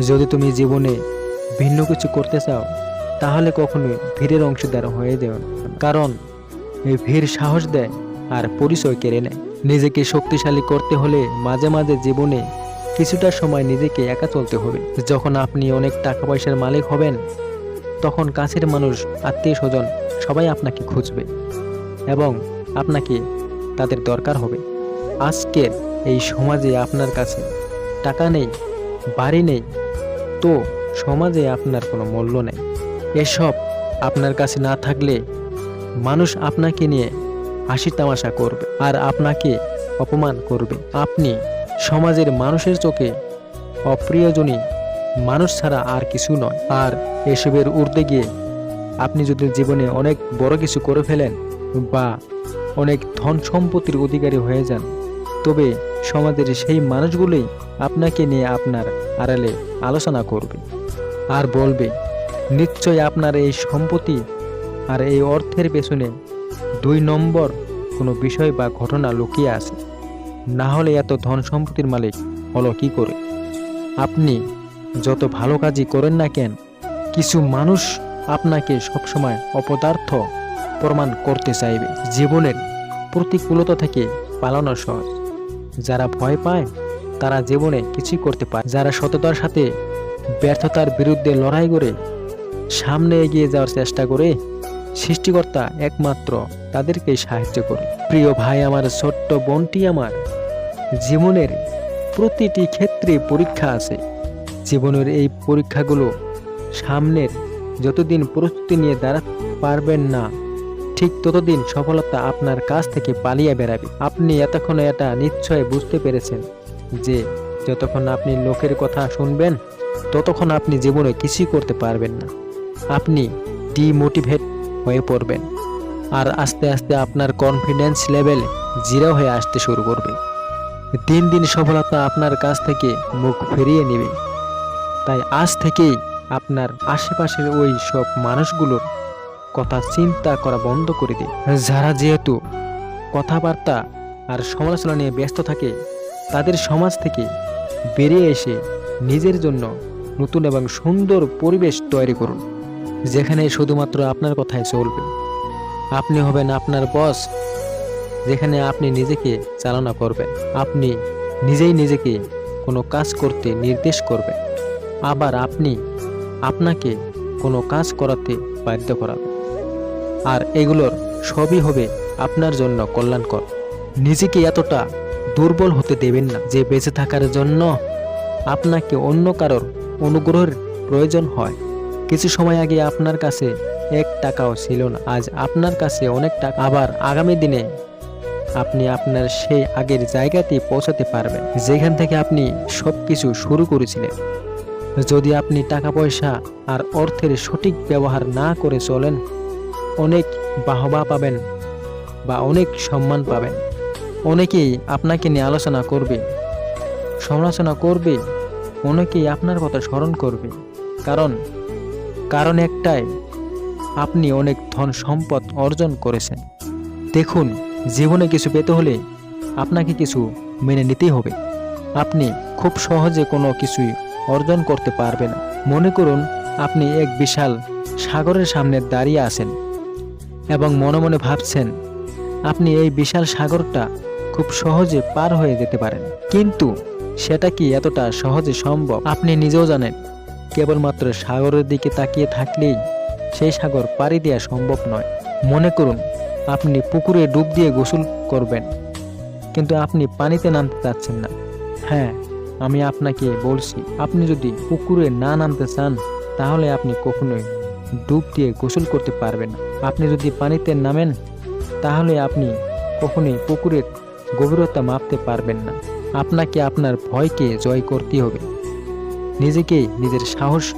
যদি তুমি জীবনে ভিন্ন কিছু করতে চাও, তাহলে কখনোই ভিড়ের অংশীদার হয়ে না। কারণ এই ভিড় সাহস দেয় আর পরিচয় কেড়ে নেয়। নিজেকে শক্তিশালী করতে হলে মাঝে মাঝে জীবনে কিছুটা সময় নিজেকে একা চলতে হবে। যখন আপনি অনেক টাকা পয়সার মালিক হবেন, তখন কাছের মানুষ আত্মীয় স্বজন সবাই আপনাকে খুঁজবে এবং আপনাকে তাদের দরকার হবে। আজকের এই সমাজে আপনার কাছে টাকা নেই বাড়ি নেই, তো সমাজে আপনার কোনো মূল্য নেই। এসব আপনার কাছে না থাকলে মানুষ আপনাকে নিয়ে হাসি তামাশা করবে আর আপনাকে অপমান করবে। আপনি সমাজের মানুষের চোখে অপ্রিয়জনী মানুষ ছাড়া আর কিছু নয়। আর এসবের ঊর্ধ্বে গিয়ে আপনি যদি জীবনে অনেক বড় কিছু করে ফেলেন বা অনেক ধন সম্পত্তির অধিকারী হয়ে যান তবে সমাজের সেই মানুষগুলোই আপনাকে নিয়ে আপনার আড়ালে আলোচনা করবে আর বলবে, নিশ্চয় আপনার এই সম্পত্তি আর এই অর্থের পেছনে দুই নম্বর কোনো বিষয় বা ঘটনা লুকিয়ে আছে। না হলে এত ধন সম্পত্তির মালিক হলো কি করে? আপনি যত ভালো কাজই করেন না কেন, কিছু মানুষ আপনাকে সবসময় অপদার্থ প্রমাণ করতে চাইবে। জীবনের প্রতিকূলতা থেকে পালানো সহজ। যারা ভয় পায়, তারা জীবনে কিছুই করতে পারে যারা সততার সাথে ব্যর্থতার বিরুদ্ধে লড়াই করে সামনে এগিয়ে যাওয়ার চেষ্টা করে, সৃষ্টিকর্তা একমাত্র তাদেরকেই সাহায্য করে। প্রিয় ভাই আমার, ছোট্ট বোনটি আমার, জীবনের প্রতিটি ক্ষেত্রে পরীক্ষা আছে। জীবনের এই পরীক্ষাগুলো সামনের যতদিন প্রস্তুতি নিয়ে দাঁড়াতে পারবেন না ঠিক ততদিন সফলতা আপনার কাছ থেকে পালিয়ে বেড়াবে। আপনি এতক্ষণ এটা নিশ্চয় বুঝতে পেরেছেন যে, যতক্ষণ আপনি লোকের কথা শুনবেন, ততক্ষণ আপনি জীবনে কিছুই করতে পারবেন না। আপনি ডিমোটিভেট হয়ে পড়বেন আর আস্তে আস্তে আপনার কনফিডেন্স লেভেল জিরো হয়ে আসতে শুরু করবে। দিন দিন সফলতা আপনার কাছ থেকে মুখ ফিরিয়ে নেবে। তাই আজ থেকেই আপনার আশেপাশের ওই সব মানুষগুলোর কথা চিন্তা করা বন্ধ করে দিন যারা যেহেতু কথাবার্তা আর সমালোচনা নিয়ে ব্যস্ত থাকে, তাদের সমাজ থেকে বেরিয়ে এসে নিজের জন্য নতুন এবং সুন্দর পরিবেশ তৈরি করুন, যেখানে শুধুমাত্র আপনার কথাই চলবে। আপনি হবেন আপনার বস, যেখানে আপনি নিজেকে চালনা করবেন। আপনি নিজেই নিজেকে কোনো কাজ করতে নির্দেশ করবেন। আবার আপনি আপনাকে কোনো কাজ করাতে বাধ্য করাবেন। আর এগুলোর সবই হবে আপনার জন্য কল্যাণকর। নিজেকে এতটা দুর্বল হতে দেবেন না যে বেঁচে থাকার জন্য আপনাকে অন্য কারোর অনুগ্রহের প্রয়োজন হয়। কিছু সময় আগে আপনার কাছে এক টাকাও ছিল না, আজ আপনার কাছে অনেক টাকা। আবার আগামী দিনে আপনি আপনার সেই আগের জায়গাতে পৌঁছাতে পারবেন, যেখান থেকে আপনি সব কিছু শুরু করেছিলেন। যদি আপনি টাকা পয়সা আর অর্থের সঠিক ব্যবহার না করে চলেন অনেক বাহবা পাবেন বা অনেক সম্মান পাবেন। অনেকেই আপনাকে নিয়ে আলোচনা করবে, সমালোচনা করবে, অনেকেই আপনার কথা স্মরণ করবে। কারণ কারণ একটাই, আপনি অনেক ধন সম্পদ অর্জন করেছেন। দেখুন, জীবনে কিছু পেতে হলে আপনাকে কিছু মেনে নিতেই হবে। আপনি খুব সহজে কোনো কিছুই অর্জন করতে পারবেন মনে করুন, আপনি এক বিশাল সাগরের সামনে দাঁড়িয়ে আছেন। এবং মনে মনে ভাবছেন, আপনি এই বিশাল সাগরটা খুব সহজে পার হয়ে যেতে পারেন। কিন্তু সেটা কি এতটা সহজে সম্ভব? আপনি নিজেও জানেন, কেবলমাত্র সাগরের দিকে তাকিয়ে থাকলেই সেই সাগর পাড়ি দেওয়া সম্ভব নয়। মনে করুন, আপনি পুকুরে ডুব দিয়ে গোসল করবেন, কিন্তু আপনি পানিতে নামতে চাচ্ছেন না। হ্যাঁ আমি আপনাকে বলছি, আপনি যদি পুকুরে না নামতে চান, তাহলে আপনি কখনোই ডুব দিয়ে গোসল করতে পারবেন। আপনি যদি পানিতে নামেন, তাহলে আপনি কখনোই পুকুরের গভীরতা মাপতে পারবেন না। আপনাকে আপনার ভয়কে জয় করতে হবে। নিজেকে নিজের সাহস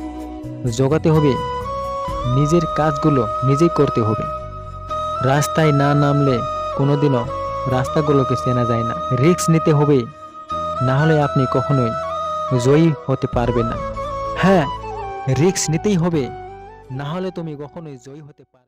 জোগাতে হবে। নিজের কাজগুলো নিজেই করতে হবে। রাস্তায় না নামলে কোনোদিনও রাস্তাগুলোকে চেনা যায় না। রিস্ক নিতে হবে। না হলে আপনি কখনোই জয়ী হতে পারবেন না। হ্যাঁ রিস্ক নিতেই হবে। না হলে তুমি কখনোই জয়ী হতে পারবে